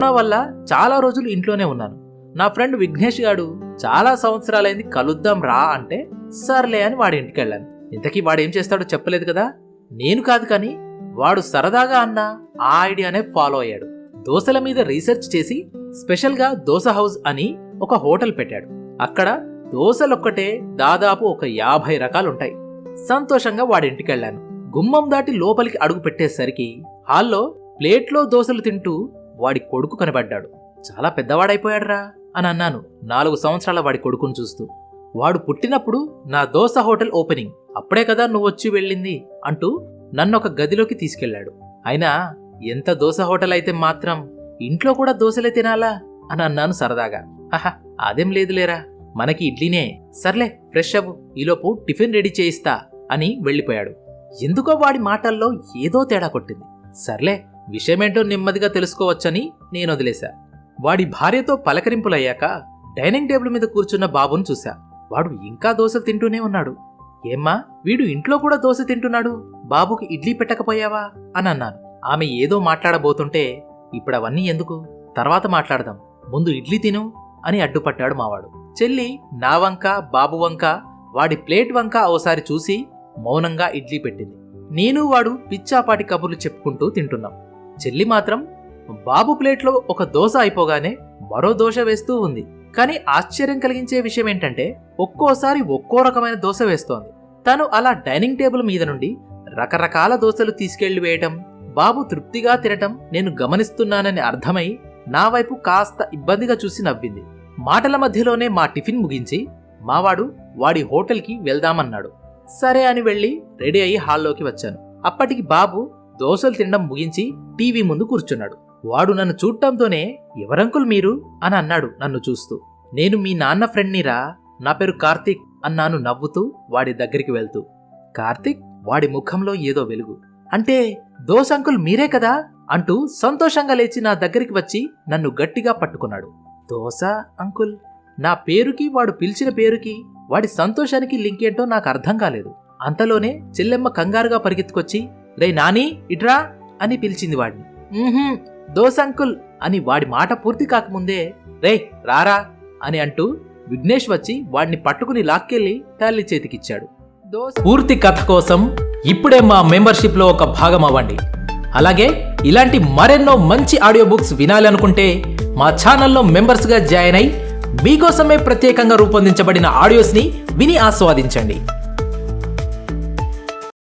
Corona వల్ల చాలా రోజులు ఇంట్లోనే ఉన్నాను. నా ఫ్రెండ్ విఘ్నేష్ గాడు చాలా సంవత్సరాలైంది కలుద్దాం రా అంటే సర్లే అని వాడి ఇంటికి వెళ్ళాను ఇంతకీ వాడు ఏం చేస్తాడో చెప్పలేదు కదా? నేను కాదు కానీ వాడు సరదాగా అన్న ఆ ఐడియానే ఫాలో అయ్యాడు. దోశల మీద రీసెర్చ్ చేసి స్పెషల్గా దోశ హౌస్ అని ఒక హోటల్ పెట్టాడు. అక్కడ దోశలొక్కటే దాదాపు ఒక యాభై రకాలుంటాయి. సంతోషంగా వాడి వెళ్ళాను గుమ్మం దాటి లోపలికి అడుగు పెట్టేసరికి హాల్లో ప్లేట్లో దోశలు తింటూ వాడి కొడుకు కనబడ్డాడు. చాలా పెద్దవాడైపోయాడురా అని అన్నాను నాలుగు సంవత్సరాల వాడి కొడుకును చూస్తూ. వాడు పుట్టినప్పుడు నా దోశ హోటల్ ఓపెనింగ్. అప్పుడే కదా నువ్వు వచ్చి వెళ్ళింది అంటూ నన్ను ఒక గదిలోకి తీసుకెళ్ళాడు. అయినా ఎంత దోశ హోటల్ అయితే మాత్రం ఇంట్లో కూడా దోశలే తినాలా అని అన్నాను సరదాగా. హహ అదేం లేదులేరా. మనకి ఇడ్లీనే. సర్లే ఫ్రెష్ అవ్వు. ఈలోపు టిఫిన్ రెడీ చేయిస్తా అని వెళ్ళిపోయాడు. ఎందుకో వాడి మాటల్లో ఏదో తేడా కొట్టింది. సర్లే విషయమేంటో నెమ్మదిగా తెలుసుకోవచ్చని నేను వదిలేశా. వాడి భార్యతో పలకరింపులయ్యాక డైనింగ్ టేబుల్ మీద కూర్చున్న బాబును చూశా. వాడు ఇంకా దోశ తింటూనే ఉన్నాడు. ఏమ్మా వీడు ఇంట్లో కూడా దోశ తింటున్నాడు? బాబుకి ఇడ్లీ పెట్టకపోయావా? అని అన్నాను. ఆమె ఏదో మాట్లాడబోతుంటే ఇప్పుడు అవన్నీ ఎందుకు? తర్వాత మాట్లాడదాం. ముందు ఇడ్లీ తిను అని అడ్డుపట్టాడు మావాడు. చెల్లి నా వంక బాబు వంక వాడి ప్లేట్ వంక ఓసారి చూసి మౌనంగా ఇడ్లీ పెట్టింది. నేను వాడు పిచ్చాపాటి కబుర్లు చెప్పుకుంటూ తింటున్నాం. చెల్లి మాత్రం బాబు ప్లేట్లో ఒక దోశ అయిపోగానే మరో దోశ వేస్తూ ఉంది. కానీ ఆశ్చర్యం కలిగించే విషయం ఏంటంటే ఒక్కోసారి ఒక్కో రకమైన దోశ వేస్తోంది. తను అలా డైనింగ్ టేబుల్ మీద నుండి రకరకాల దోశలు తీసుకెళ్ళి వేయటం బాబు తృప్తిగా తినటం నేను గమనిస్తున్నానని అర్థమై నా వైపు కాస్త ఇబ్బందిగా చూసి నవ్వింది. మాటల మధ్యలోనే మా టిఫిన్ ముగించి మావాడు వాడి హోటల్కి వెళ్దామన్నాడు. సరే అని వెళ్ళి రెడీ అయ్యి హాల్లోకి వచ్చాను. అప్పటికి బాబు దోశలు తినడం ముగించి టీవీ ముందు కూర్చున్నాడు. వాడు నన్ను చూడటంతోనే ఎవరంకుల్ మీరు? అని అన్నాడు నన్ను చూస్తూ. నేను మీ నాన్న ఫ్రెండ్నిరా నా పేరు కార్తీక్ అన్నాను నవ్వుతూ వాడి దగ్గరికి వెళ్తూ. కార్తీక్ వాడి ముఖంలో ఏదో వెలుగు. అంటే దోశ అంకుల్ మీరే కదా? అంటూ సంతోషంగా లేచి నా దగ్గరికి వచ్చి నన్ను గట్టిగా పట్టుకున్నాడు. దోశ అంకుల్ నా పేరుకి వాడు పిలిచిన పేరుకి వాడి సంతోషానికి లింక్ ఏంటో నాకు అర్థం కాలేదు. అంతలోనే చెల్లెమ్మ కంగారుగా పరిగెత్తుకొచ్చి రే నాని ఇట్రా అని పిలిచింది వాడిని. "మ్మ్హ్మ్, దోశ అంకుల్ అని వాడి మాట పూర్తి కాకముందే రే రారా అని అంటూ విఘ్నేష్ వచ్చి వాడిని పట్టుకుని లాక్కెళ్ళి తల్లి చేతికిచ్చాడు. పూర్తి కథ కోసం ఇప్పుడే మా మెంబర్షిప్లో ఒక భాగం అవ్వండి. అలాగే ఇలాంటి మరెన్నో మంచి ఆడియో బుక్స్ వినాలనుకుంటే మా ఛానల్లో మెంబర్స్గా జాయిన్ అయి మీకోసమే ప్రత్యేకంగా రూపొందించబడిన ఆడియోస్ని విని ఆస్వాదించండి.